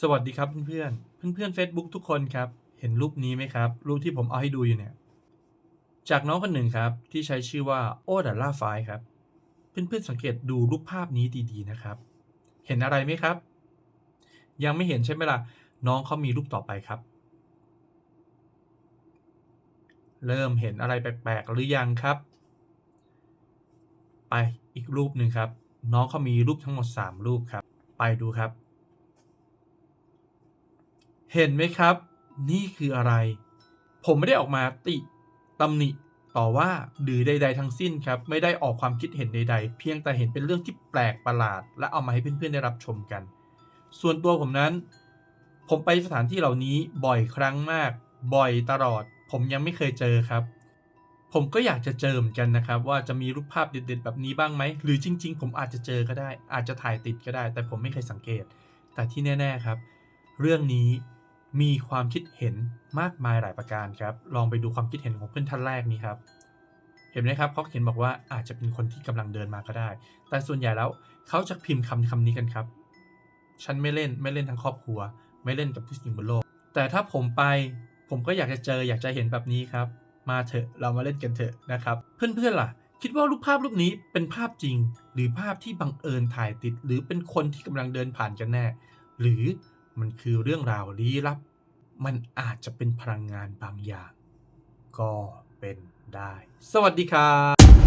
สวัสดีครับเพื่อนเพื่อนๆ Facebook ทุกคนครับ เห็นรูปนี้ไหมครับ รูปที่ผมเอาให้ดูอยู่เนี่ย จากน้องคนหนึ่งครับ ที่ใช้ชื่อว่าโอดาล่าไฟครับ เพื่อนๆสังเกตดูรูปภาพนี้ดีๆนะครับ เห็นอะไรไหมครับ ยังไม่เห็นใช่ไหมล่ะ น้องเขามีรูปต่อไปครับ เริ่มเห็นอะไรแปลกๆ หรือยังครับ ไปอีกรูปหนึ่งครับ น้องเขามีรูปทั้งหมด 3 รูปครับ ไปดูครับ เห็นไหมครับ นี่คืออะไร ผมไม่ได้ออกมาติตำหนิต่อว่าหรือใด ๆ ทั้งสิ้นครับไม่ได้ออกความคิดเห็นใด ๆ เพียงแต่เห็นเป็นเรื่องที่แปลกประหลาด และเอามาให้เพื่อนๆได้รับชมกัน ส่วนตัวผมนั้น ผมไปสถานที่เหล่านี้บ่อยครั้งมาก บ่อยตลอด ผมยังไม่เคยเจอครับ ผมก็อยากจะเจอเหมือนกันนะครับ ว่าจะมีรูปภาพเด็ดๆ แบบนี้บ้างไหมหรือจริง ๆ ผมอาจจะเจอก็ได้ อาจจะถ่ายติดก็ได้ แต่ผมไม่เคยสังเกต แต่ที่แน่ ๆครับ เรื่องนี้ มีความคิดเห็นมากมายหลายประการครับ ลองไปดูความคิดเห็นของเพื่อนท่านแรกนี้ครับ เห็นไหมครับเขาเขียนบอกว่าอาจจะเป็นคนที่กำลังเดินมาก็ได้ แต่ส่วนใหญ่แล้วเขาจะพิมพ์คำคำนี้กันครับ ฉันไม่เล่นไม่เล่นทั้งครอบครัว ไม่เล่นกับผู้หญิงบนโลก แต่ถ้าผมไปผมก็อยากจะเจออยากจะเห็นแบบนี้ครับ มาเถอะเรามาเล่นกันเถอะนะครับ เพื่อนๆล่ะ คิดว่ารูปภาพรูปนี้เป็นภาพจริง หรือภาพที่บังเอิญถ่ายติด หรือเป็นคนที่กำลังเดินผ่านกันแน่ หรือ มันคือเรื่องราวลี้ลับ มันอาจจะเป็นพลังงานบางอย่าง ก็เป็นได้ สวัสดีครับ